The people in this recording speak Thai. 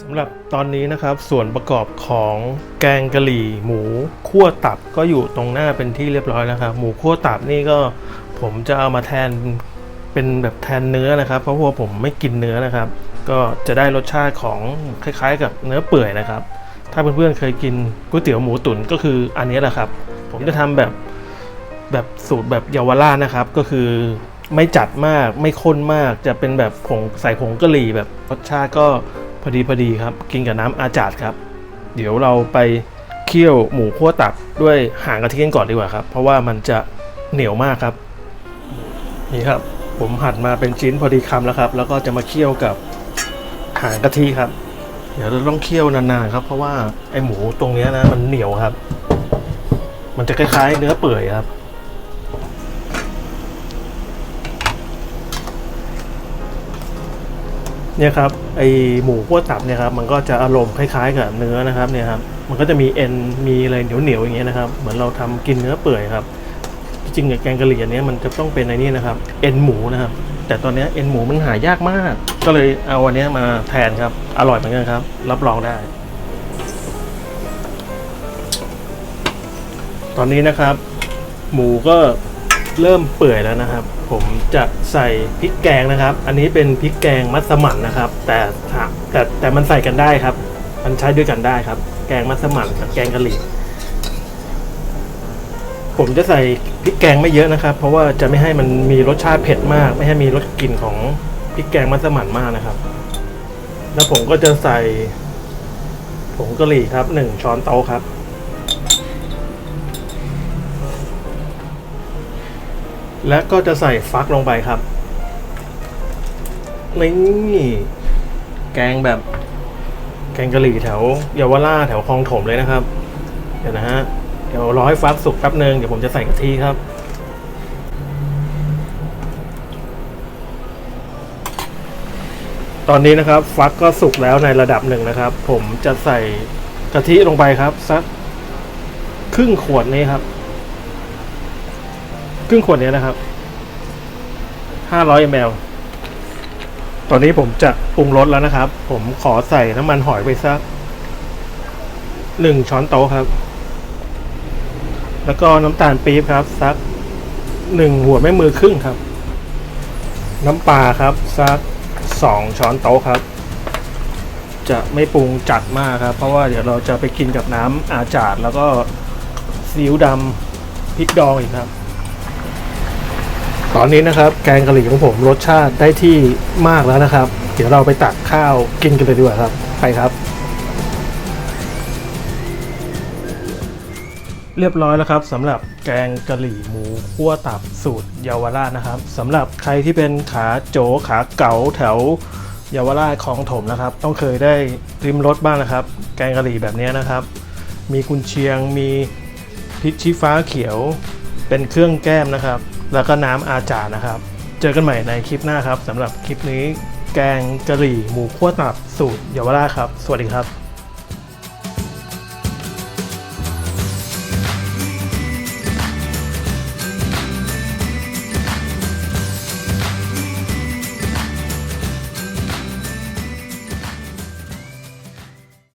สำหรับตอนนี้นะครับส่วนประกอบของแกงกะหรี่ หมูคั่วตับก็อยู่ตรงหน้าเป็นที่เรียบร้อยแล้วครับ หมูคั่วตับนี่ก็ผมจะเอามาแทนเป็นแบบแทนเนื้อนะครับ เพราะว่าผมไม่กินเนื้อนะครับ ก็จะได้รสชาติของคล้าย ๆ กับเนื้อเปื่อยนะครับ ถ้าเพื่อนๆเคยกินก๋วยเตี๋ยวหมูตุ๋นก็คืออันนี้แหละครับ ผมจะทำแบบแบบสูตรแบบเยาวราชนะครับ ก็คือไม่จัดมากไม่ข้นมากจะเป็นแบบผงใส่ผงกะหรี่แบบรสชาติก็ พอดีพอดีครับ กินกับน้ำอาจาดครับ เดี๋ยวเราไปเคี่ยวหมูคั่วตับด้วยหางกะทิกันก่อนดีกว่าครับ เพราะว่ามันจะเหนียวมากครับ นี่ครับ ผมหั่นมาเป็นชิ้นพอดีคำแล้วครับ แล้วก็จะมาเคี่ยวกับหางกะทิครับ เดี๋ยวเราต้องเคี่ยวนานๆครับ เพราะว่าไอหมูตรงนี้นะมันเหนียวครับ มันจะคล้ายๆเนื้อเปื่อยครับ เนี่ยครับไอหมูคั่วตับเนี่ยครับมันก็จะอารมณ์คล้ายๆกับเนื้อนะครับเนี่ยครับมันก็จะมีเอ็นมีอะไรเหนียวๆอย่างเงี้ยนะครับเหมือนเราทำกินเนื้อเปื่อยครับจริงๆแกงกะหรี่อันนี้มันจะต้องเป็นไอ้นี่นะครับเอ็นหมูนะครับแต่ตอนนี้เอ็นหมูมันหายากมาก ก็เลยเอาอันนี้มาแทนครับ อร่อยเหมือนกันครับ รับรองได้ ตอนนี้นะครับ หมูก็ เริ่มเปื่อยแล้วนะครับ ผมจะใส่พริกแกงนะครับ อันนี้เป็นพริกแกงมัสมั่นนะครับ แต่แต่แต่มันใส่กันได้ครับ มันใช้ด้วยกันได้ครับ แกงมัสมั่นกับแกงกะหรี่ผมจะใส่พริกแกงไม่เยอะนะครับ เพราะว่าจะไม่ให้มันมีรสชาติเผ็ดมาก ไม่ให้มีรสกลิ่นของพริกแกงมัสมั่นมากนะครับ แล้วผมก็จะใส่ผงกะหรี่ครับหนึ่งช้อนโต๊ะครับ และก็จะใส่ฟักลงไปครับนี่แกงแบบ แกงกะหรี่แถวเยาวราชแถวคลองถมเลยนะครับ เดี๋ยวนะฮะเดี๋ยวรอให้ฟักสุกแป๊บนึงเดี๋ยวผมจะใส่กะทิครับตอนนี้นะครับฟักก็สุกแล้วในระดับหนึ่งนะครับ ผมจะใส่กะทิลงไปครับสักครึ่งขวดนี้ครับ รึ่งขวดนี้นะครับ500 ml ตอนนี้ผมจะปรุงรสแล้วนะครับ ผมขอใส่น้ำมันหอยไปสักหนึ่งช้อนโต๊ะครับ แล้วก็น้ำตาลปี๊บครับ สักหนึ่งหัวแม่มือครึ่งครับ น้ำปลาครับ สักสองช้อนโต๊ะครับ จะไม่ปรุงจัดมากครับ เพราะว่าเดี๋ยวเราจะไปกินกับน้ำอาจาดแล้วก็ซีอิ๊วดำพริกดองอีกครับ ตอนนี้นะครับแกงกะหรี่ของผมรสชาติได้ที่มากแล้วนะครับ เดี๋ยวเราไปตักข้าวกินกันเลยดีกว่าครับ ไปครับ เรียบร้อยแล้วครับสำหรับแกงกะหรี่หมูคั่วตับสูตรเยาวราชนะครับสำหรับใครที่เป็นขาโจขาเก๋าแถวเยาวราชของถมนะครับ ต้องเคยได้ริมรสบ้างนะครับ แกงกะหรี่แบบนี้นะครับ มีกุนเชียงมีพริกชี้ฟ้าเขียว เป็นเครื่องแก้มนะครับ แล้วก็น้ำอาจารย์นะครับ เจอกันใหม่ในคลิปหน้าครับสำหรับคลิปนี้แกงกะหรี่หมูคั่วตับสูตรเยาวราชครับ สวัสดีครับ